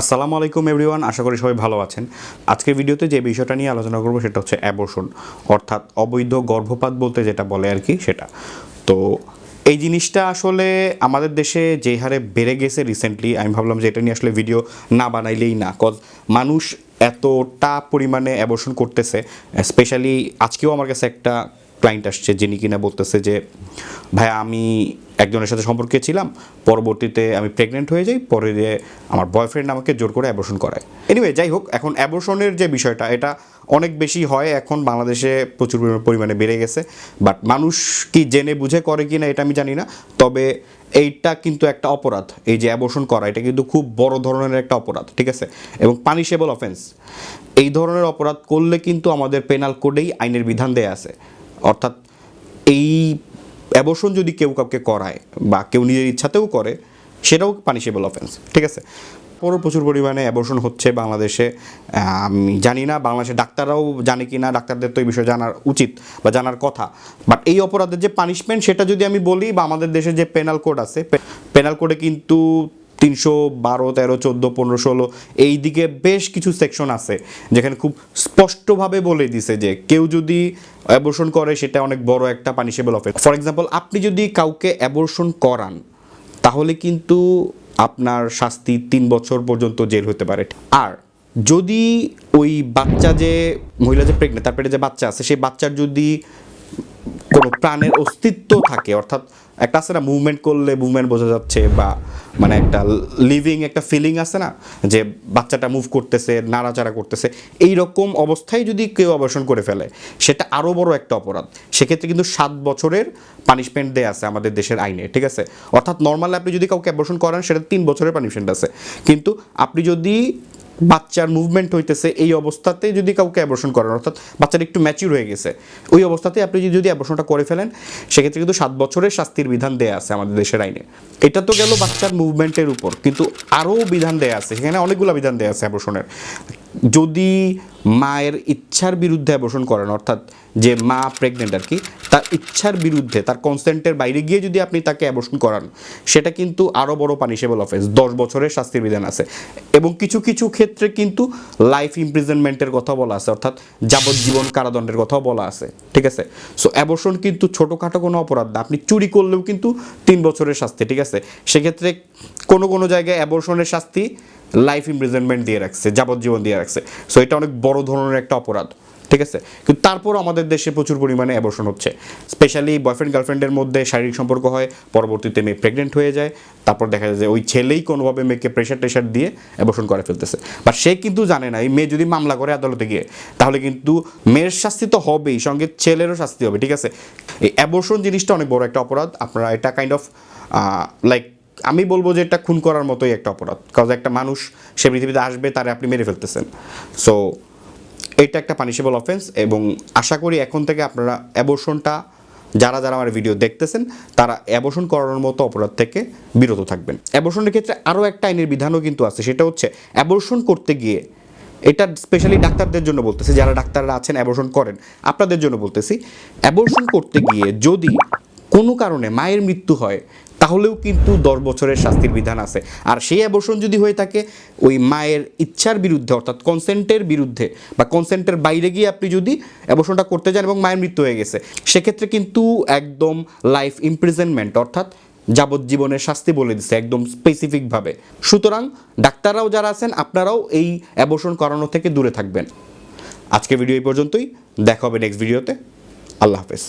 আসসালামু আলাইকুম এভরিওয়ান, আশা করি সবাই ভালো আছেন। আজকের ভিডিওতে যে বিষয়টা নিয়ে আলোচনা করব সেটা হচ্ছে অ্যাবর্শন অর্থাৎ অবৈধ গর্ভপাত বলতে যেটা বলে আর কি সেটা। তো এই জিনিসটা আসলে আমাদের দেশে যে হারে বেড়ে গেছে রিসেন্টলি আমি ভাবলাম যে এটা নিয়ে আসলে ভিডিও না বানাইলেই না কজ মানুষ এতটা পরিমাণে অ্যাবর্শন করতেছে স্পেশালি আজকেও আমার কাছে একটা ক্লায়েন্ট আসছে, যিনি কিনা বলতেছে যে, ভাই, আমি একজনের সাথে সম্পর্কে ছিলাম, পরবর্তীতে আমি প্রেগনেন্ট হয়ে যাই, পরে যে আমার বয়ফ্রেন্ড আমাকে জোর করে অ্যাবর্শন করায়। এনিওয়ে যাই হোক, এখন অ্যাবর্শনের যে বিষয়টা, এটা অনেক বেশি হয় এখন বাংলাদেশে প্রচুর পরিমাণ- বেড়ে গেছে। বাট মানুষ কি জেনে বুঝে করে কি না এটা আমি জানি না। তবে এইটা কিন্তু একটা অপরাধ, এই যে অ্যাবর্শন করা, এটা কিন্তু খুব বড় ধরনের একটা অপরাধ, ঠিক আছে? এবং পানিশেবল অফেন্স এই ধরনের অপরাধ করলে কিন্তু আমাদের পেনাল কোডেই আইনের বিধান দেয়া আছে। অর্থাৎ এই অ্যাবর্শন যদি কেউ কাউকে করায় বা কেউ নিজের ইচ্ছাতেও করে, সেটাও পানিশেবল অফেন্স ঠিক আছে? পরও প্রচুর পরিমাণে অ্যাবর্শন হচ্ছে বাংলাদেশে। আমি, জানি না বাংলাদেশে ডাক্তাররাও জানে কি না, ডাক্তারদের তো এই বিষয়ে জানার উচিত বা জানার কথা। বাট এই অপরাধের যে পানিশমেন্ট সেটা যদি আমি বলি বা আমাদের দেশে যে পেনাল কোড আছে পেনাল কোডে কিন্তু তিনশো বারো, তেরো, চোদ্দ, পনেরো, ষোলো, এই দিকে বেশ কিছু সেকশন আছে যেখানে খুব স্পষ্টভাবে বলে দিছে যে কেউ যদি অ্যাবর্শন করে, সেটা অনেক বড় একটা পানিশেবল অফেন্স ফর এক্সাম্পল আপনি যদি কাউকে অ্যাবর্শন করান, তাহলে কিন্তু আপনার শাস্তি তিন বছর পর্যন্ত জেল হতে পারে। আর যদি ওই বাচ্চা যে, মহিলা যে প্রেগনেন্ট তার পেটে যে বাচ্চা আছে, সেই বাচ্চার যদি কোনো প্রাণের অস্তিত্ব থাকে, অর্থাৎ একটা আছে না মুভমেন্ট করলে মুভমেন্ট বোঝা যাচ্ছে বা মানে একটা লিভিং একটা ফিলিং আছে না, যে বাচ্চাটা মুভ করতেছে, নাড়াচাড়া করতেছে এই রকম অবস্থায় যদি কেউ অপারেশন করে ফেলে, সেটা আরও বড় একটা অপরাধ। সেক্ষেত্রে কিন্তু সাত বছরের পানিশমেন্ট দেয়া আছে আমাদের দেশের আইনে, ঠিক আছে? অর্থাৎ নর্মালি আপনি যদি কাউকে অপারেশন করেন, সেটা তিন বছরের পানিশমেন্ট আছে। কিন্তু আপনি যদি বাচ্চার মুভমেন্ট হইতেছে এই অবস্থাতে যদি কাউকে অ্যাবর্শন করেন, অর্থাৎ বাচ্চাটা একটু ম্যাচিউর হয়ে গেছে, ওই অবস্থাতে আপনি যদি- যদি অ্যাবর্শনটা করে ফেলেন, সেক্ষেত্রে কিন্তু সাত বছরের শাস্তির বিধান দেয়া আছে আমাদের দেশের আইনে। এটা তো গেল বাচ্চার মুভমেন্টের উপর, কিন্তু আরও বিধান দেয়া আছে সেখানে অনেকগুলো বিধান দেয়া আছে অ্যাবর্শনের যদি মায়ের ইচ্ছার বিরুদ্ধে অ্যাবর্শন করেন, অর্থাৎ যে মা প্রেগনেন্ট আর কি, তার ইচ্ছার বিরুদ্ধে, তার কনসেন্টের বাইরে গিয়ে যদি আপনি তাকে অ্যাবর্শন করান, সেটা কিন্তু আরও বড় পানিশেবল অফেন্স দশ বছরের শাস্তির বিধান আছে। এবং কিছু কিছু ক্ষেত্রে কিন্তু লাইফ ইমপ্রিজনমেন্টের কথা বলা আছে, অর্থাৎ যাবজ্জীবন কারাদণ্ডের কথাও বলা আছে। ঠিক আছে? সো অ্যাবর্শন কিন্তু ছোটোখাটো কোনো অপরাধ না। আপনি চুরি করলেও কিন্তু তিন বছরের শাস্তি, ঠিক আছে? সেক্ষেত্রে কোনো কোনো জায়গায় অ্যাবর্শনের শাস্তি লাইফ ইমপ্রিজনমেন্ট দিয়ে রাখছে, যাবজ্জীবন দিয়ে রাখছে। সো এটা অনেক বড় ধরনের একটা অপরাধ, ঠিক আছে? কিন্তু তারপর আমাদের দেশে প্রচুর পরিমাণে অ্যাবর্শন হচ্ছে। স্পেশালি বয়ফ্রেন্ড গার্লফ্রেন্ডের মধ্যে শারীরিক সম্পর্ক হয়, পরবর্তীতে মেয়ে প্রেগনেন্ট হয়ে যায়, তারপর দেখা যায় যে ওই ছেলেই কোনোভাবে মেয়েকে প্রেশার টেশার দিয়ে অ্যাবর্শন করে ফেলতেছে। বা সে কিন্তু জানে না, এই মেয়ে যদি মামলা করে আদালতে গিয়ে, তাহলে কিন্তু মেয়ের শাস্তি তো হবেই, সঙ্গে ছেলেরও শাস্তি হবে, ঠিক আছে? এই অ্যাবর্শন জিনিসটা অনেক বড় একটা অপরাধ, আপনারা এটা কাইন্ড অফ লাইক আমি বলব যে এটা খুন করার মতোই একটা অপরাধ। কারণ একটা মানুষ, সে পৃথিবীতে আসবে, তারে আপনি মেরে ফেলতেছেন। সো এটা একটা পানিশেবল অফেন্স এবং আশা করি এখন থেকে আপনারা অ্যাবর্শনটা যারা যারা আমার ভিডিও দেখতেছেন, তারা অ্যাবর্শন করানোর মতো অপরাধ থেকে বিরত থাকবেন। অ্যাবর্শনের ক্ষেত্রে আরও একটা আইনের বিধানও কিন্তু আছে, সেটা হচ্ছে অ্যাবর্শন করতে গিয়ে, এটা স্পেশালি ডাক্তারদের জন্য বলতেছি, যারা ডাক্তাররা আছেন অ্যাবর্শন করেন, আপনাদের জন্য বলতেছি অ্যাবর্শন করতে গিয়ে যদি কোনো কারণে মায়ের মৃত্যু হয় তাহলেও কিন্তু দশ বছরের শাস্তির বিধান আছে। আর সেই অ্যাবর্শন যদি হয়ে থাকে, ওই মায়ের ইচ্ছার বিরুদ্ধে, অর্থাৎ কনসেন্টের বিরুদ্ধে, বা কনসেন্টের বাইরে গিয়ে আপনি যদি অ্যাবর্শনটা করতে যান এবং মায়ের মৃত্যু হয়ে গেছে, সেক্ষেত্রে কিন্তু একদম লাইফ ইমপ্রিজনমেন্ট অর্থাৎ যাবজ্জীবনের শাস্তি বলে দিচ্ছে একদম স্পেসিফিকভাবে সুতরাং ডাক্তাররাও যারা আছেন, আপনারাও এই অ্যাবর্শন করানো থেকে দূরে থাকবেন। আজকে ভিডিও এই পর্যন্তই। দেখা হবে নেক্সট ভিডিওতে আল্লাহ হাফেজ।